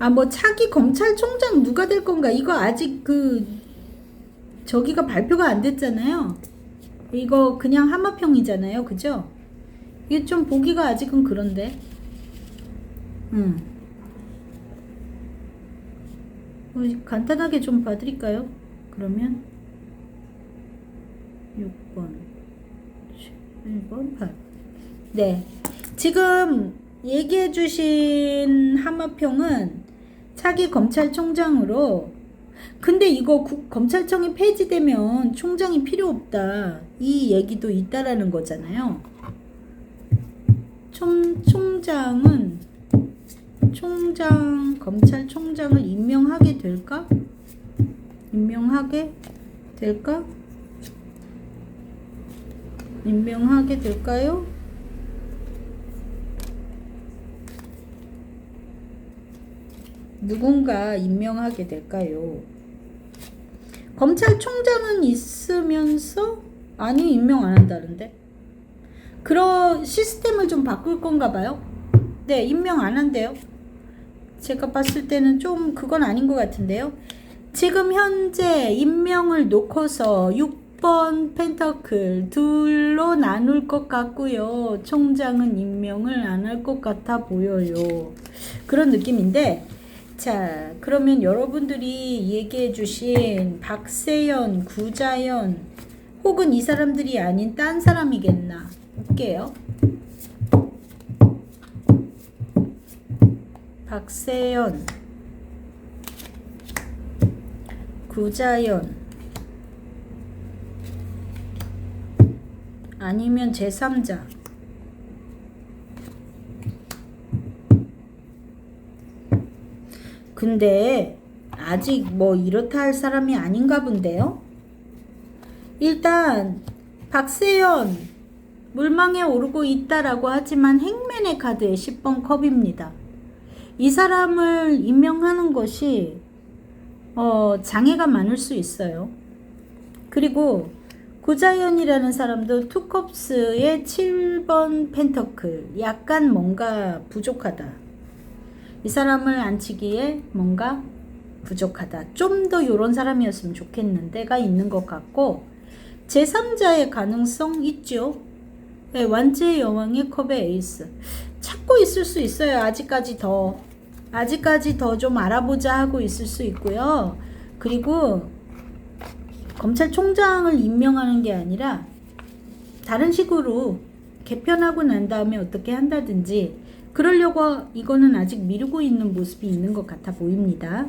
아, 뭐 차기 검찰총장 누가 될 건가? 이거 아직 그 저기가 발표가 안 됐잖아요. 이거 그냥 하마평이잖아요. 그죠? 이게 좀 보기가 아직은 그런데. 음. 어, 간단하게 좀 봐드릴까요? 그러면 6번, 1번, 8. 네. 지금 얘기해 주신 하마평은 차기 검찰총장으로 근데 이거 구- 검찰청이 폐지되면 총장이 필요 없다. 이 얘기도 있다라는 거잖아요. 총, 총장은 총장 검찰총장을 임명하게 될까? 임명하게 될까? 임명하게 될까요? 누군가 임명하게 될까요? 검찰총장은 있으면서 아니 임명 안 한다는데 그런 시스템을 좀 바꿀 건가 봐요. 네, 임명 안 한대요. 제가 봤을 때는 좀 그건 아닌 것 같은데요. 지금 현재 임명을 놓고서 6번 펜터클 둘로 나눌 것 같고요. 총장은 임명을 안 할 것 같아 보여요. 그런 느낌인데 자, 그러면 여러분들이 얘기해 주신 박세연, 구자연 혹은 이 사람들이 아닌 딴 사람이겠나 볼게요. 박세연, 구자연 아니면 제3자 근데 아직 뭐 이렇다 할 사람이 아닌가 본데요? 일단 박세연 물망에 오르고 있다라고 하지만 행맨의 카드의 10번 컵입니다. 이 사람을 임명하는 것이 어, 장애가 많을 수 있어요. 그리고 구자연이라는 사람도 투컵스의 7번 펜터클 약간 뭔가 부족하다. 이 사람을 앉히기에 뭔가 부족하다. 좀 더 이런 사람이었으면 좋겠는데가 있는 것 같고 제3자의 가능성 있죠. 네, 완제의 여왕의 컵의 에이스 찾고 있을 수 있어요. 아직까지 더 아직까지 더 좀 알아보자 하고 있을 수 있고요. 그리고 검찰총장을 임명하는 게 아니라 다른 식으로 개편하고 난 다음에 어떻게 한다든지 그러려고 이거는 아직 미루고 있는 모습이 있는 것 같아 보입니다.